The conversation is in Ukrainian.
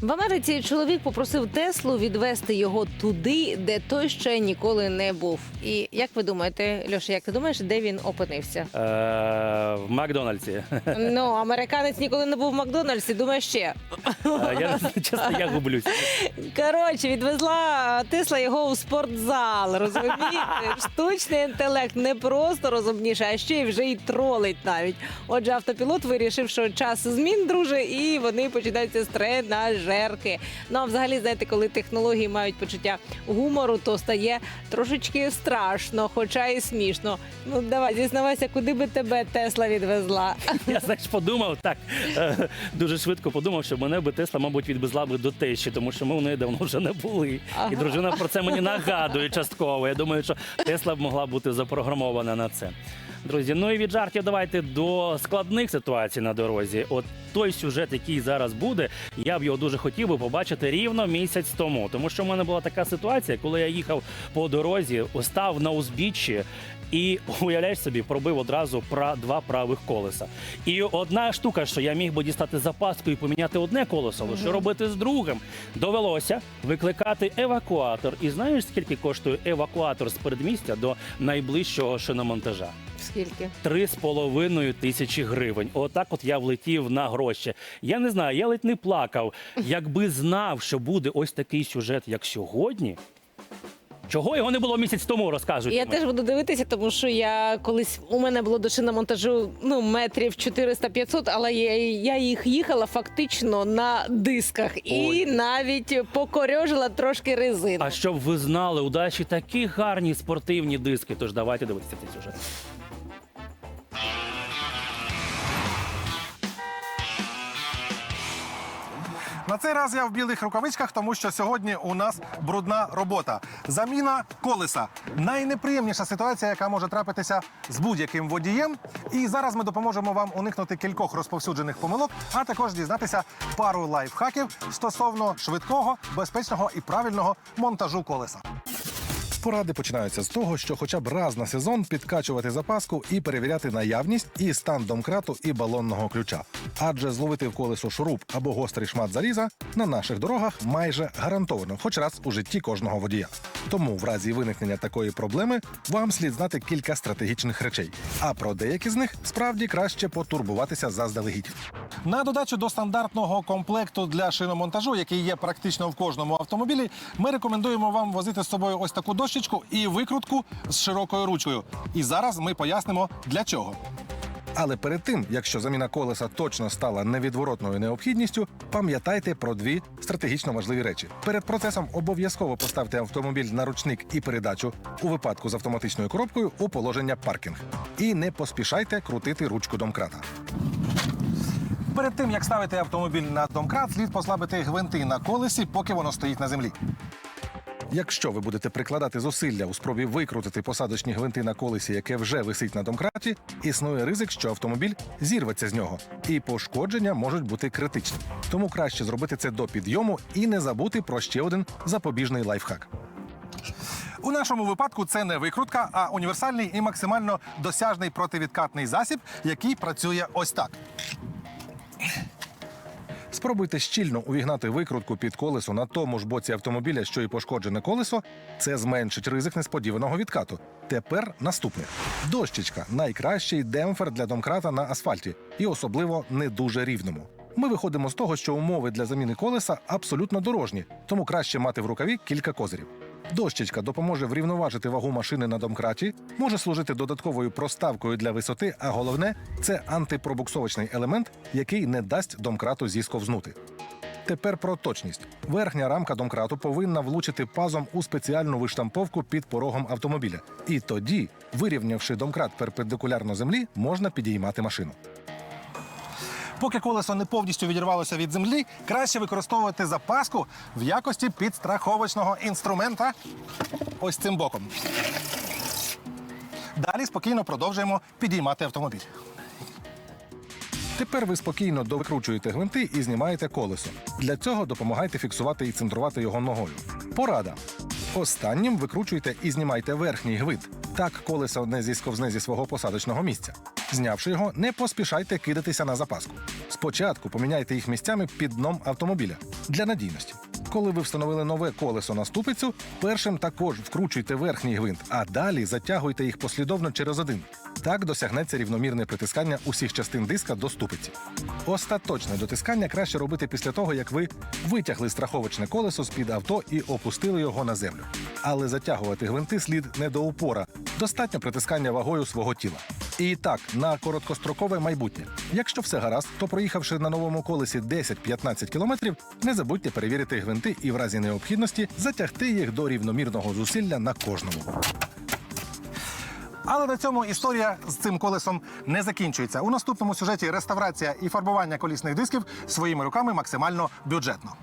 В Америці чоловік попросив Теслу відвести його туди, де той ще ніколи не був. І як ви думаєте, Льоша, як ти думаєш, де він опинився? Е, в Макдональдсі. Ну, американець ніколи не був в Макдональдсі, думає ще. Е, Я чесно, я гублюсь. Коротше, відвезла Тесла його у спортзал. Розумієте? Штучний інтелект не просто розумніше, а ще й вже й тролить навіть. Отже, автопілот вирішив, що час змін, друже, і вони починаються з тренажерки. Ну а взагалі, знаєте, коли технології мають почуття гумору, то стає трошечки страшно, хоча і смішно. Ну давай, зізнавайся, куди би тебе Тесла відвезла. Я знаєш, подумав так. е, Дуже швидко подумав, що мене би Тесла, мабуть, відвезла би до тещі, тому що ми у неї давно вже не були. Ага. І дружина про це мені нагадує частково. Я думаю, що Тесла б могла бути запрограмована на це. Друзі, ну і від жартів давайте до складних ситуацій на дорозі. От той сюжет, який зараз буде, я б його дуже хотів би побачити рівно місяць тому. Тому що в мене була така ситуація, коли я їхав по дорозі, став на узбіччі. І уявляєш собі, пробив одразу два правих колеса. І одна штука, що я міг би дістати запаску і поміняти одне колесо, але що робити з другим? Довелося викликати евакуатор. І знаєш, скільки коштує евакуатор з передмістя до найближчого шиномонтажа? Скільки? Три з половиною тисячі гривень. Отак от я влетів на гроші. Я не знаю, я ледь не плакав. Якби знав, що буде ось такий сюжет, як сьогодні. Чого його не було місяць тому, розкажуть. Я теж буду дивитися, тому що я колись у мене було до шиномонтажу ну метрів 400-500, але я, я їх їхала фактично на дисках і Ой. навіть покорьожила трошки резину. А щоб ви знали, у Даші такі гарні спортивні диски. Тож давайте дивитися цей сюжет. На цей раз я в білих рукавичках, тому що сьогодні у нас брудна робота. Заміна колеса. Найнеприємніша ситуація, яка може трапитися з будь-яким водієм. І зараз ми допоможемо вам уникнути кількох розповсюджених помилок, а також дізнатися пару лайфхаків стосовно швидкого, безпечного і правильного монтажу колеса. Поради починаються з того, що хоча б раз на сезон підкачувати запаску і перевіряти наявність і стан домкрату і балонного ключа. Адже зловити в колесо шуруп або гострий шмат заліза на наших дорогах майже гарантовано, хоч раз у житті кожного водія. Тому в разі виникнення такої проблеми вам слід знати кілька стратегічних речей. А про деякі з них справді краще потурбуватися заздалегідь. На додачу до стандартного комплекту для шиномонтажу, який є практично в кожному автомобілі, ми рекомендуємо вам возити з собою ось таку дощечку і викрутку з широкою ручкою. І зараз ми пояснимо для чого. Але перед тим, якщо заміна колеса точно стала невідворотною необхідністю, пам'ятайте про дві стратегічно важливі речі. Перед процесом обов'язково поставте автомобіль на ручник і передачу у випадку з автоматичною коробкою у положення паркінг. І не поспішайте крутити ручку домкрата. Перед тим як ставити автомобіль на домкрат, слід послабити гвинти на колесі, поки воно стоїть на землі. Якщо ви будете прикладати зусилля у спробі викрутити посадочні гвинти на колесі, яке вже висить на домкраті, існує ризик, що автомобіль зірветься з нього, і пошкодження можуть бути критичні. Тому краще зробити це до підйому і не забути про ще один запобіжний лайфхак. У нашому випадку це не викрутка, а універсальний і максимально досяжний противідкатний засіб, який працює ось так. Спробуйте щільно увігнати викрутку під колесо на тому ж боці автомобіля, що і пошкоджене колесо. Це зменшить ризик несподіваного відкату. Тепер наступне: дощечка найкращий демпфер для домкрата на асфальті, і особливо не дуже рівному. Ми виходимо з того, що умови для заміни колеса абсолютно дорожні, тому краще мати в рукаві кілька козирів. Дощечка допоможе врівноважити вагу машини на домкраті, може служити додатковою проставкою для висоти, а головне це антипробуксовочний елемент, який не дасть домкрату зісковзнути. Тепер про точність. Верхня рамка домкрату повинна влучити пазом у спеціальну виштамповку під порогом автомобіля. І тоді, вирівнявши домкрат перпендикулярно землі, можна підіймати машину. Поки колесо не повністю відірвалося від землі, краще використовувати запаску в якості підстраховочного інструмента ось цим боком. Далі спокійно продовжуємо підіймати автомобіль. Тепер ви спокійно довикручуєте гвинти і знімаєте колесо. Для цього допомагайте фіксувати і центрувати його ногою. Порада. Останнім викручуйте і знімайте верхній гвинт. Так колесо не зісковзне зі свого посадочного місця. Знявши його, не поспішайте кидатися на запаску. Спочатку поміняйте їх місцями під дном автомобіля для надійності. Коли ви встановили нове колесо на ступицю, першим також вкручуйте верхній гвинт, а далі затягуйте їх послідовно через один. Так досягнеться рівномірне притискання усіх частин диска до ступиці. Остаточне дотискання краще робити після того, як ви витягли страховочне колесо з-під авто і опустили його на землю. Але затягувати гвинти слід не до упора, достатньо притискання вагою свого тіла. І так, на короткострокове майбутнє. Якщо все гаразд, то проїхавши на новому колесі 10-15 кілометрів, не забудьте перевірити гвинти і в разі необхідності затягти їх до рівномірного зусилля на кожному. Але на цьому історія з цим колесом не закінчується. У наступному сюжеті реставрація і фарбування колісних дисків своїми руками максимально бюджетно.